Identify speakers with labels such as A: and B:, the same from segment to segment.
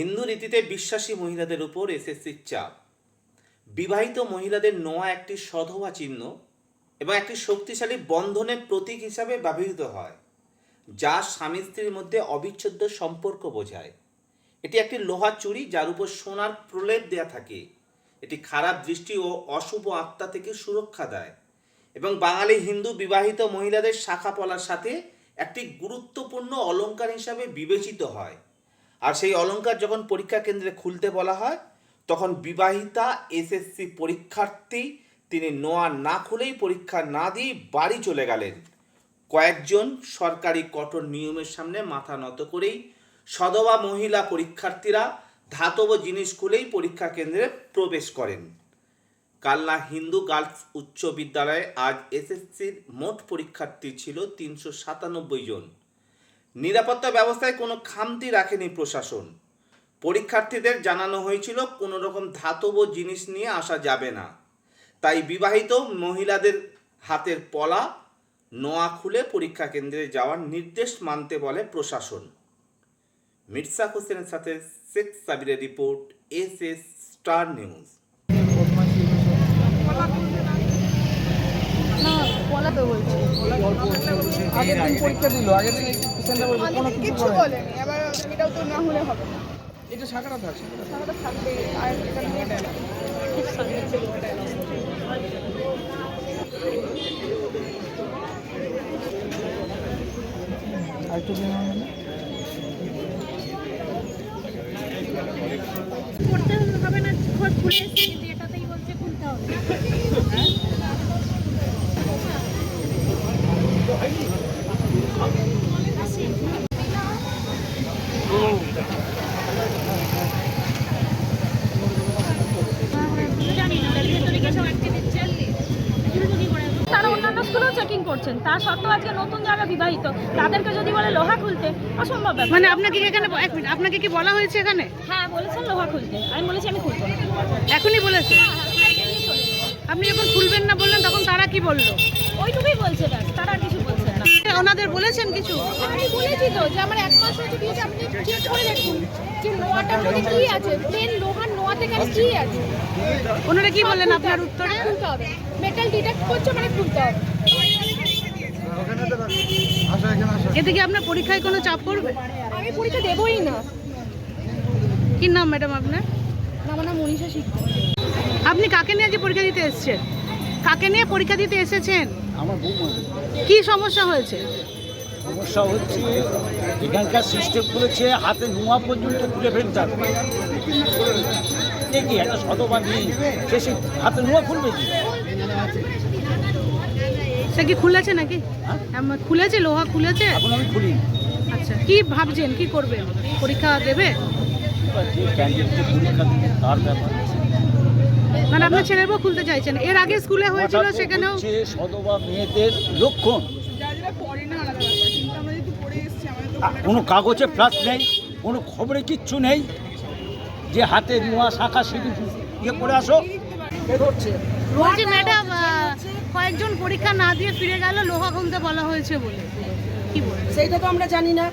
A: হিন্দু রীতিতে বিশ্বাসী মহিলাদের উপর এসএসসির চাপ। বিবাহিত মহিলাদের নোয়া একটি সধবা চিহ্ন এবং একটি শক্তিশালী বন্ধনের প্রতীক হিসাবে ব্যবহৃত হয়, যা স্বামী স্ত্রীর মধ্যে অবিচ্ছেদ্য সম্পর্ক বোঝায়। এটি একটি লোহার চুড়ি যার উপর সোনার প্রলেপ দেয়া থাকে। এটি খারাপ দৃষ্টি ও অশুভ আত্মা থেকে সুরক্ষা দেয় এবং বাঙালি হিন্দু বিবাহিত মহিলাদের শাখা পলার সাথে একটি গুরুত্বপূর্ণ অলংকার হিসাবে বিবেচিত হয়। আর সেই অলংকার যখন পরীক্ষা কেন্দ্রে খুলতে বলা হয়, তখন বিবাহিতা এসএসসি পরীক্ষার্থী, তিনি নোয়া না খুলেই পরীক্ষা না দিয়ে বাড়ি চলে গেলেন। কয়েকজন সরকারি কঠোর নিয়মের সামনে মাথা নত করেই সদবা মহিলা পরীক্ষার্থীরা ধাতব জিনিস খুলেই পরীক্ষা কেন্দ্রে প্রবেশ করেন। কালনা হিন্দু গার্লস উচ্চ বিদ্যালয়ে আজ এসএসসির মোট পরীক্ষার্থী ছিল তিনশো সাতানব্বই জন। নিরাপত্তা ব্যবস্থায় কোনো খামতি রাখেনি প্রশাসন। পরীক্ষার্থীদের জানানো হয়েছিল কোনো রকম ধাতব জিনিস নিয়ে আসা যাবে না। তাই বিবাহিত মহিলাদের হাতের পলা, নোয়া খুলে পরীক্ষা কেন্দ্রে যাওয়ার নির্দেশ মানতে বলে প্রশাসন। মির্জা হোসেনের সাথে Sheikh সাবিরের report, S S Star News.
B: না বলছি।
C: আগের দিন পরীক্ষা দিল আগের দিন সেন্টার বলবে কোনো কিছু
B: বলেনি। এবার এটাও তো না হলে হবে না।
C: এটা শাখাটা থাকছে।
B: তো থাকবেই আর এটা নিয়ে
C: না?
D: করতে হবে না খোঁজ খুলে এসেছি কিন্তু এটাতেই বলছে খুলতে হবে জানি না তার ভেতরে কি সব আটকে দিচ্ছে চুরি করে তারা অন্যান্য স্কুলেও চেকিং করছেন তা সত্ত্বেও আজকে নতুন যারা বিবাহিত তাদেরকে যদি বলে লোহা খুলতে অসম্ভব
E: মানে আপনাকে কি এখানে এক মিনিট আপনাকে কি বলা হয়েছে এখানে?
D: হ্যাঁ বলেছেন লোহা খুলতে আমি বলেছি আমি খুলবো না।
E: এখনই বলেছে?
D: হ্যাঁ, হ্যাঁ।
E: আপনি যখন খুলবেন না বললেন তখন তারা কি বলল?
D: ওইটুকুই বলছে ব্যাস তারা আর কিছু বলছে না।
E: ওনাদের বলেছেন কিছু?
B: আমি বলেছি তো যে আমার এক মাস হয়েছে বিয়েতে আপনি চেক করে দেখুন যে নোয়াটার মধ্যে কি আছে প্লেন লোহার নোয়া থেকে আর কি আছে।
E: ওনারা কি বললেন আপনার উত্তরে?
B: খুলতে হবে। মেটাল ডিটেক্ট করছে মানে খুলতে হবে।
E: এতে কি আপনার পরীক্ষায় কোনো চাপ পড়বে?
B: আমি পরীক্ষা দেবই না।
E: কি নাম ম্যাডাম আপনার?
B: আমার নাম মনীষা শিখতে।
E: আপনি কাকে নিয়ে আজকে পরীক্ষা দিতে এসেছেন? কাকে নিয়ে পরীক্ষা দিতে এসেছেন?
F: আমার
E: কি সমস্যা হয়েছে?
F: সমস্যা হচ্ছে এখানকার সিস্টেম করেছে হাতে নোয়া পর্যন্ত তুলে ফেলতে হবে। কি একটা শতবা নেই? সে সে হাতে নোয়া খুলবে কি?
E: সে কি খুলেছে নাকি?
F: হ্যাঁ?
E: খুলেছে লোহা খুলেছে?
F: এখন আমি খুলি।
E: আচ্ছা কি ভাবছেন কি করবেন? পরীক্ষা দেবে? মানে আপনার ছেলের বউ খুলতে চাইছেন। এর আগে স্কুলে হয়েছিল সেখানেও
F: সদবা মেয়েদের লক্ষণ। কোনো কাগজে প্লাস নেই কোনো খবরে কিচ্ছু নেই। যে হাতে নোয়া শাখা সিঁড়ি ইয়ে করে আসো।
E: বলছি ম্যাডাম কয়েকজন পরীক্ষা না দিয়ে ফিরে গেল লোহা খুলতে বলা হয়েছে বলে। কি বলবেন
G: সেইটা তো আমরা জানি না।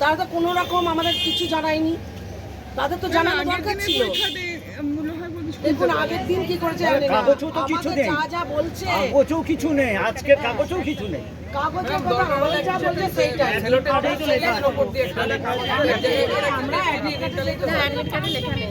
G: তারা তো কোনো রকম আমাদের কিছু জানায়নি। তাদের তো জানানো দরকার ছিল। দেখুন আগের দিন কি করেছে
F: কাগজও তো কিছু নেই।
G: যা যা বলছে।
F: কাগজও কিছু নেই। আজকের কাগজও কিছু নেই।
G: কাগজের কথা আমাদের যা বলছে সেইটাই। সেইটার উপর দিয়ে খালি আমরা
B: অ্যাডমিট কার্ডে লেখা নেই।